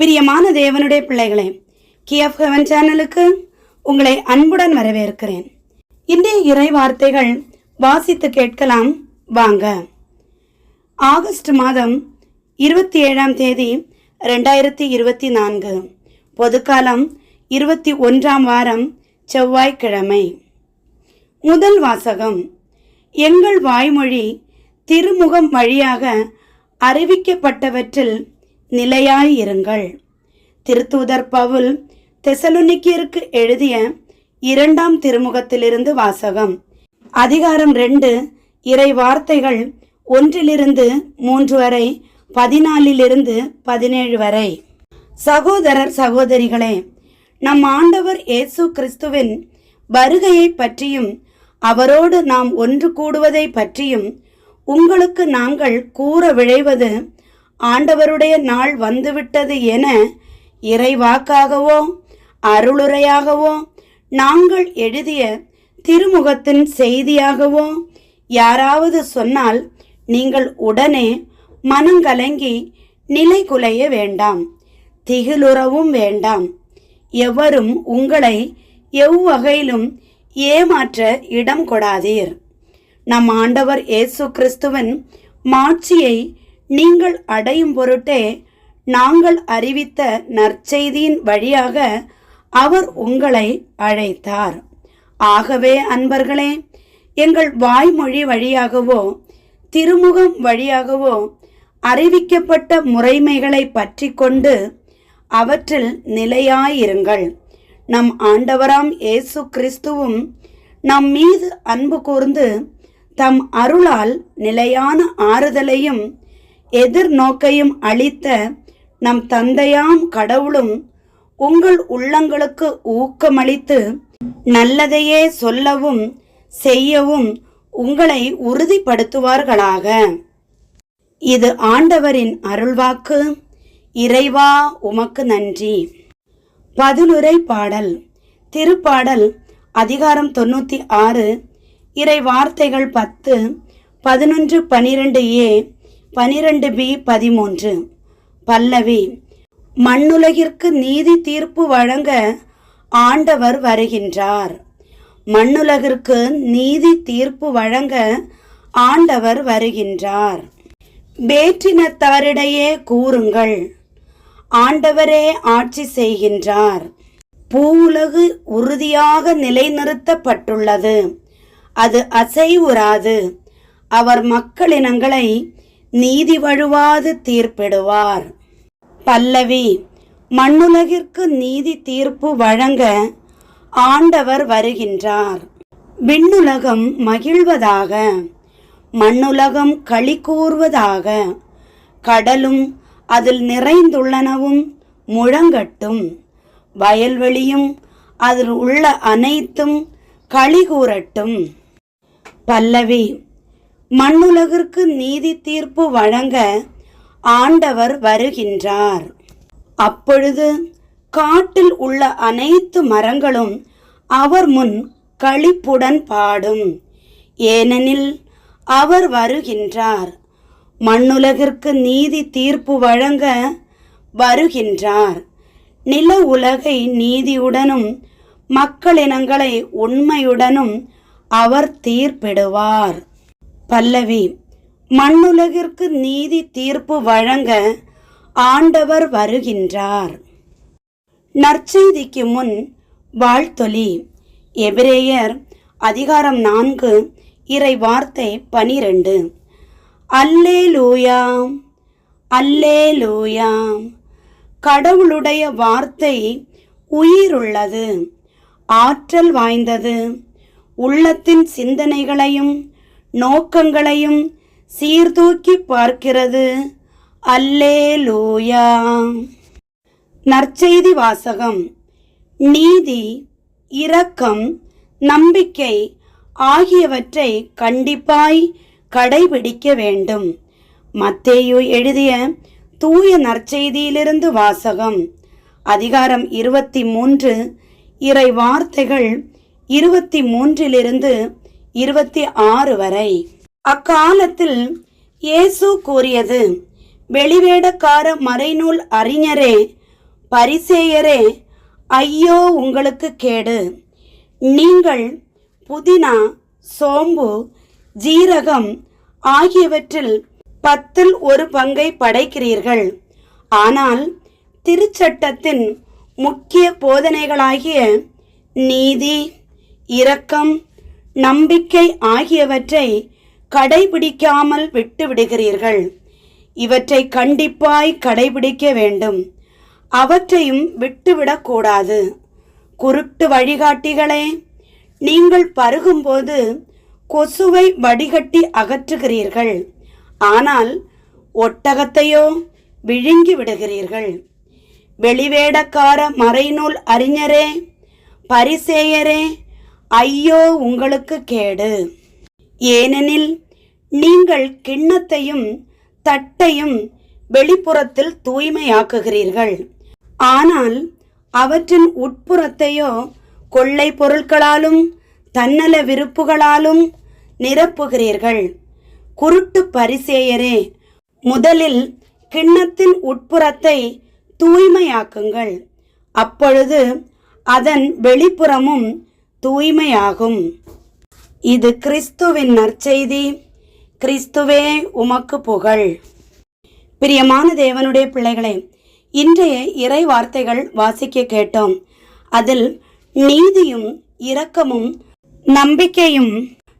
பிரியமான தேவனுடைய பிள்ளைகளே கிஎஃப் ஹெவன் சேனலுக்கு உங்களை அன்புடன் வரவேற்கிறேன். இன்றைய இறை வார்த்தைகள் வாசித்து கேட்கலாம். வாங்க. ஆகஸ்ட் மாதம் இருபத்தி ஏழாம் தேதி ரெண்டாயிரத்தி இருபத்தி நான்கு. பொதுக்காலம் இருபத்தி ஒன்றாம் வாரம் செவ்வாய்க்கிழமை. முதல் வாசகம். எங்கள் வாய்மொழி திருமுகம் வழியாக அறிவிக்கப்பட்டவற்றில் நிலையாயிருங்கள் திருத்தூதர் பவுல் தெசலுனிக்கியருக்கு எழுதிய இரண்டாம் திருமுகத்திலிருந்து வாசகம். அதிகாரம் ரெண்டு இறை வார்த்தைகள் ஒன்றிலிருந்து மூன்று வரை பதினாலிலிருந்து பதினேழு வரை. சகோதரர் சகோதரிகளே நம் ஆண்டவர் இயேசு கிறிஸ்துவின் வருகையை பற்றியும் அவரோடு நாம் ஒன்று கூடுவதை பற்றியும் உங்களுக்கு நாங்கள் கூற விழைவது ஆண்டவருடைய நாள் வந்துவிட்டது என இறைவாக்காகவோ அருளுரையாகவோ நாங்கள் எழுதிய திருமுகத்தின் செய்தியாகவோ யாராவது சொன்னால் நீங்கள் உடனே மனங்கலங்கி நிலை குலைய வேண்டாம் திகிலுறவும் வேண்டாம். எவரும் உங்களை எவ்வகையிலும் ஏமாற்ற இடம் கொடாதீர் நம் ஆண்டவர் இயேசு கிறிஸ்துவின் மாட்சியை நீங்கள் அடையும் பொருட்டே நாங்கள் அறிவித்த நற்செய்தியின் வழியாக அவர் உங்களை அழைத்தார். ஆகவே அன்பர்களே எங்கள் வாய்மொழி வழியாகவோ திருமுகம் வழியாகவோ அறிவிக்கப்பட்ட முறைமைகளை பற்றி கொண்டு அவற்றில் நிலையாயிருங்கள். நம் ஆண்டவராம் இயேசு கிறிஸ்துவும் நம் மீது அன்பு கூர்ந்து தம் அருளால் நிலையான ஆறுதலையும் எதிர்நோக்கையும் அளித்த நம் தந்தையாம் கடவுளும் உங்கள் உள்ளங்களுக்கு ஊக்கமளித்து நல்லதையே சொல்லவும் செய்யவும் உங்களை உறுதிப்படுத்துவார்களாக. இது ஆண்டவரின் அருள்வாக்கு. இறைவா உமக்கு நன்றி. பதிலுரை பாடல். திருப்பாடல் அதிகாரம் தொண்ணூற்றி ஆறு. இறை வார்த்தைகள் பத்து பதினொன்று பனிரெண்டு ஏ. பனிரெண்டு பி பதிமூன்று. பல்லவி மண்ணுலகிற்கு நீதி தீர்ப்பு வழங்க ஆண்டவர் வருகின்றார். மண்ணுலகிற்கு நீதி தீர்ப்பு வழங்க ஆண்டவர் வருகின்றார். வேற்றினத்தாரிடையே கூறுங்கள் ஆண்டவரே ஆட்சி செய்கின்றார். பூவுலகு உறுதியாக நிலைநிறுத்தப்பட்டுள்ளது அது அசைவுறாது. அவர் மக்களினங்களை நீதி வழுவாது தீர்ப்பிடுவார். பல்லவி மண்ணுலகிற்கு நீதி தீர்ப்பு வழங்க ஆண்டவர் வருகின்றார். விண்ணுலகம் மகிழ்வதாக மண்ணுலகம் களி கூறுவதாக கடலும் அதில் நிறைந்துள்ளனவும் முழங்கட்டும். வயல்வெளியும் அதில் உள்ள அனைத்தும் களி கூறட்டும். பல்லவி மண்ணுலகிற்கு நீதி தீர்ப்பு வழங்க ஆண்டவர் வருகின்றார். அப்பொழுது காட்டில் உள்ள அனைத்து மரங்களும் அவர் முன் களிப்புடன் பாடும். ஏனெனில் அவர் வருகின்றார். மண்ணுலகிற்கு நீதி தீர்ப்பு வழங்க வருகின்றார். நில உலகை நீதியுடனும் மக்களினங்களை உண்மையுடனும் அவர் தீர்ப்பிடுவார். பல்லவி மண்ணுலகிற்கு நீதி தீர்ப்பு வழங்க ஆண்டவர் வருகின்றார். நற்செய்திக்கு முன் வாழ்த்தொலி. எபிரேயர் அதிகாரம் நான்கு இறை வார்த்தை பனிரெண்டு. அல்லே லூயாம் அல்லே லூயாம் கடவுளுடைய வார்த்தை உயிருள்ளது ஆற்றல் வாய்ந்தது. உள்ளத்தின் சிந்தனைகளையும் நோக்கங்களையும் சீர்தூக்கி பார்க்கிறது. அல்லே லூயா நற்செய்தி வாசகம். நீதி இரக்கம் நம்பிக்கை ஆகியவற்றை கண்டிப்பாய் கடைபிடிக்க வேண்டும். மத்தேயு எழுதிய தூய நற்செய்தியிலிருந்து வாசகம். அதிகாரம் இருபத்தி மூன்று. இறை வார்த்தைகள் இருபத்தி மூன்றிலிருந்து இருபத்தி ஆறு வரை. அக்காலத்தில் இயேசு கூறியது வெளிவேடக்கார மறைநூல் அறிஞரே பரிசேயரே ஐயோ உங்களுக்கு கேடு. நீங்கள் புதினா சோம்பு ஜீரகம் ஆகியவற்றில் பத்தில் ஒரு பங்கை படைக்கிறீர்கள். ஆனால் திருச்சட்டத்தின் முக்கிய போதனைகளாகிய நீதி இரக்கம் நம்பிக்கை ஆகியவற்றை கடைபிடிக்காமல் விட்டுவிடுகிறீர்கள். இவற்றை கண்டிப்பாய் கடைபிடிக்க வேண்டும். அவற்றையும் விட்டுவிடக்கூடாது குருட்டு வழிகாட்டிகளே நீங்கள் பருகும்போது கொசுவை வடிகட்டி அகற்றுகிறீர்கள். ஆனால் ஒட்டகத்தையோ விழுங்கி விடுகிறீர்கள். வெளிவேடக்கார மறைநூல் அறிஞரே பரிசேயரே ஐயோ உங்களுக்கு கேடு. ஏனெனில் நீங்கள் கிண்ணத்தையும் தட்டையும் வெளிப்புறத்தில் தூய்மையாக்குகிறீர்கள். ஆனால் அவற்றின் உட்புறத்தையோ கொள்ளை பொருட்களாலும் தன்னல விருப்புகளாலும் நிரப்புகிறீர்கள். குருட்டு பரிசேயரே முதலில் கிண்ணத்தின் உட்புறத்தை தூய்மையாக்குங்கள். அப்பொழுது அதன் வெளிப்புறமும் தூய்மையாகும். இது கிறிஸ்துவின் நற்செய்தி. கிறிஸ்துவே உமக்கு புகழ். பிரியமான தேவனுடைய பிள்ளைகளே இன்றைய இறை வார்த்தைகள் வாசிக்க கேட்டோம். அதில் நீதியும் இரக்கமும் நம்பிக்கையும்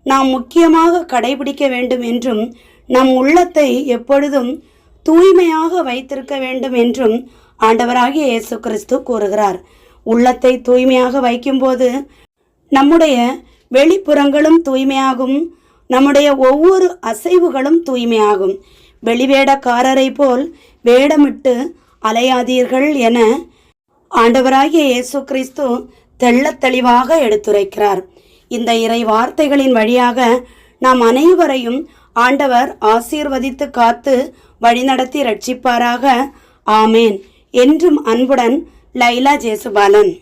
நாம் முக்கியமாக கடைபிடிக்க வேண்டும் என்றும் நம் உள்ளத்தை எப்பொழுதும் தூய்மையாக வைத்திருக்க வேண்டும் என்றும் ஆண்டவராகிய இயேசு கிறிஸ்து கூறுகிறார். உள்ளத்தை தூய்மையாக வைக்கும்போது நம்முடைய வெளிப்புறங்களும் தூய்மையாகும். நம்முடைய ஒவ்வொரு அசைவுகளும் தூய்மையாகும். வெளிவேடக்காரரை போல் வேடமிட்டு அலையாதீர்கள் என ஆண்டவராகிய இயேசு கிறிஸ்து தெள்ளத் தெளிவாக எடுத்துரைக்கிறார். இந்த இறை வார்த்தைகளின் வழியாக நாம் அனைவரையும் ஆண்டவர் ஆசீர்வதித்து காத்து வழிநடத்தி ரட்சிப்பாராக ஆமேன். என்றும் அன்புடன் லைலா ஜேசுபாலன்.